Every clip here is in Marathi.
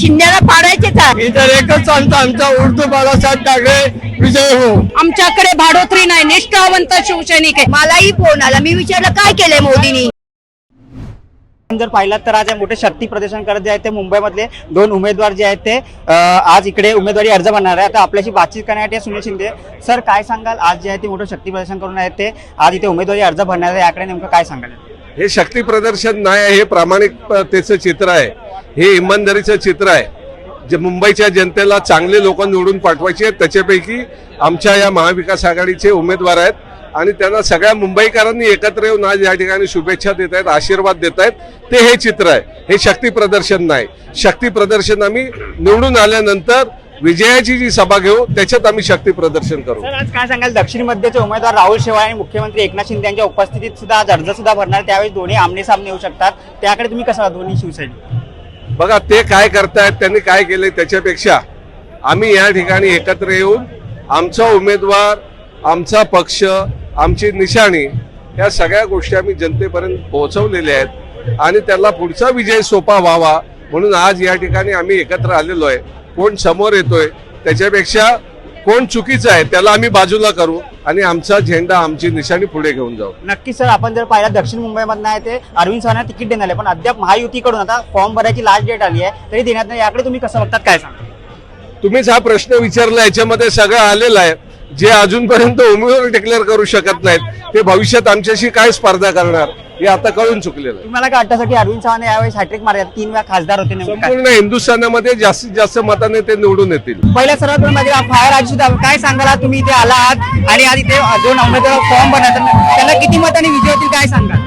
शिंद्याला पाडायचेच आहे. मी तर एकच सांगतो आमचा उर्दू बाळासाहेब ठाकरे विजय हो. आमच्याकडे भाडोत्री नाही निष्ठावंत शिवसैनिक आहे. मलाही फोन आला मी विचारलं काय केलंय मोदींनी? जर पाहिलात तर आज हे मोठे शक्ती प्रदर्शन करत जे आहेत ते मुंबईमधले दोन उमेदवार जे आहेत ते आज इकडे उमेदवारी अर्ज भरणार आहे आता आपल्याशी बातचीत करण्यासाठी सुनील शिंदे. सर काय सांगाल? आज जे आहे ते मोठं शक्ती प्रदर्शन करून आहेत ते. आज इथे उमेदवारी अर्ज भरणार आहे याकडे नेमकं काय सांगाल? हे शक्ती प्रदर्शन नाही आहे, हे प्रामाणिकतेचं चित्र आहे. हे इमानदारीचं चित्र आहे. जे मुंबईच्या जनतेला चांगले लोक निवडून पाठवायचे आहेत त्याच्यापैकी आमच्या या महाविकास आघाडीचे उमेदवार आहेत आणि त्यांना सगळ्या मुंबईकरांनी एकत्र येऊन आज या ठिकाणी शुभेच्छा देत आहेत आशीर्वाद देत आहेत. ते हे चित्र आहे. हे शक्ती प्रदर्शन नाही. शक्ती प्रदर्शन आम्ही निवडून आल्यानंतर विजयाची जी सभा घेऊ त्याच्यात आम्ही शक्ती प्रदर्शन करू. सर आज काय सांगाल? दक्षिण मध्यचे उमेदवार राहुल शेवाळे आणि मुख्यमंत्री एकनाथ शिंदे यांच्या उपस्थितीत सुद्धा आज अर्ज सुद्धा भरणार त्यावेळी दोन्ही आमने सामने येऊ शकतात. त्याकडे तुम्ही कसं दोन्ही शिवसैनिक बघा ते काय करतायत त्यांनी काय केलंय त्याच्यापेक्षा आम्ही या ठिकाणी एकत्र येऊन आमचा उमेदवार आमचा पक्ष आमची निशाणी या सगळ्या गोष्टी आम्ही जनतेपर्यंत पोहोचवलेल्या आहेत आणि त्याला पुढचा विजय सोपा व्हावा म्हणून आज या ठिकाणी आम्ही एकत्र आलेलो आहे. कोण समोर येतोय त्याच्यापेक्षा कोण चुकीचं आहे त्याला आम्ही बाजूला करू आणि आमचा झेंडा आमची निशाणी पुढे घेऊन जाऊ. नक्की सर आपण जर पाहिलं दक्षिण मुंबईमधनं आहे ते अरविंद चव्हाणांना तिकीट देणार आहे पण अद्याप महायुतीकडून आता फॉर्म भरायची लास्ट डेट आली आहे तरी देण्यात नाही. याकडे तुम्ही कसं बघतात काय सांगा तुम्हीच हा प्रश्न विचारला याच्यामध्ये सगळं आलेलं आहे. जे अजूनपर्यंत उमेदवार डिक्लेअर करू शकत नाहीत ते भविष्यात आमच्याशी काय स्पर्धा करणार? हे आता कळून चुकलेलं आहे. तुम्हाला काय वाटतं की अरविंद चव्हाण यावेळेस हॅट्रिक मारले? तीन वेळा खासदार होते नेमकं काय? संपूर्ण हिंदुस्थानामध्ये जास्तीत जास्त मताने ते निवडून येतील. पहिल्या सर्वात म्हणजे फायर आज सुद्धा. काय सांगाल? आज तुम्ही इथे आला आहात आणि आज इथे दोन उमेदवार फॉर्म बनवतात. त्याला किती मतांनी विजय होतील काय सांगाल?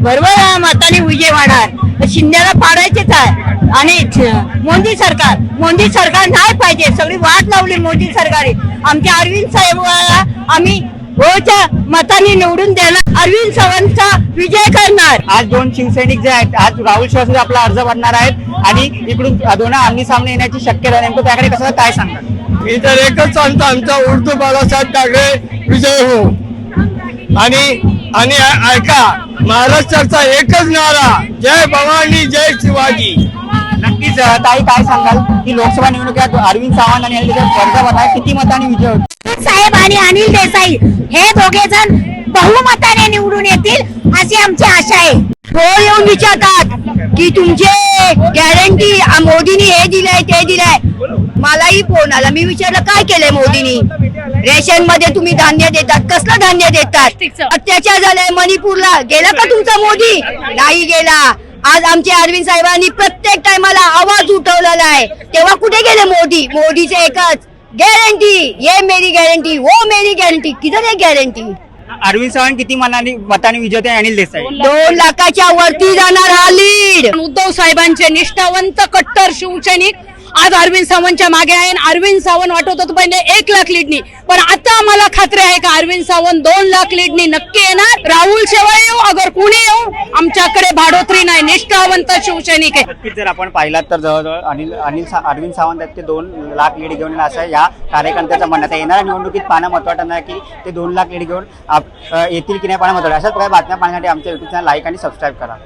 बरोबर आहे, मताने विजय वाढणार शिंद्याला पाडायचेच आहे. आणि छ- मोदी सरकार मोदी सरकार नाही पाहिजे. सगळी वाट लावली मोदी सरकारने आमच्या अरविंद साहेबाला आम्ही होच्या मताने निवडून देणार अरविंद सावंतचा विजय करणार. आज दोन शिवसैनिक जे आहेत आज राहुल शिवा सुद्धा आपला अर्ज भरणार आहेत आणि इकडून दोन आमने सामने येण्याची शक्यता आहे. नेमकं त्याकडे कसं काय सांगाल मी तर एकच सांगतो आमचा उर्दू बाळासाहेब ठाकरे विजय हो. आणि आणि ऐका महाराष्ट्राचा एकच नारा जय भवानी जय शिवाजी. नक्कीच ताई काय सांगाल? की लोकसभा निवडणुकीत अरविंद सावंत आणि यांनी किती मतांनी विजय साहेब आणि अनिल देसाई हे दोघे जण बहुमताने निवडून येतील अशी आमची आशा आहे. हो येऊन विचारतात की तुमचे गॅरंटी मोदींनी हे दिलंय ते दिलंय. मलाही फोन आला. मी विचारलं काय केलंय मोदींनी? रेशनमध्ये तुम्ही धान्य देतात. कसलं धान्य देतात? अत्याचार झालाय मणिपूरला. गेला का तुमचा मोदी? नाही गेला. आज आमच्या अरविंद साहेबांनी प्रत्येक टायमाला आवाज उठवलेला आहे. तेव्हा कुठे गेले मोदी? मोदीचे एकच. गॅरंटी ये मेरी गॅरंटी वो मेरी गॅरंटी किधर आहे गॅरंटी अरविंद सावंत किती मनाने मताने विजय होते अनिल देसाई? दोन लाखाच्या वरती जाणार हा लीड उद्धव साहेबांचे निष्ठावंत कट्टर शिवसैनिक आज अरविंद सावंतच्या मागे आहे आणि अरविंद सावंत वाटत होतं पहिले एक लाख लीडनी. पण आता मला खात्री आहे का अरविंद सावंत दोन लाख लीडनी नक्की येणार? राहुल शेवाळे येऊ अगर कुणी येऊ आमच्याकडे भाडोत्री नाही निष्ठावंत शिवसैनिक आहे. जर आपण पाहिलात तर जवळजवळ अनिल अनिल अरविंद सावंत आहेत ते दोन लाख लीड घेऊन असं या कार्यकर्त्याचं म्हणण्यात आहे. येणाऱ्या निवडणुकीत पाहणं महत्वाचं नाही की ते दोन लाख लीड घेऊन येतील की नाही पाहणं महत्वाचं अशाच प्रकारे बातम्या पाहण्यासाठी आमच्या युट्यूब चॅनल लाईक आणि सबस्क्राईब करा.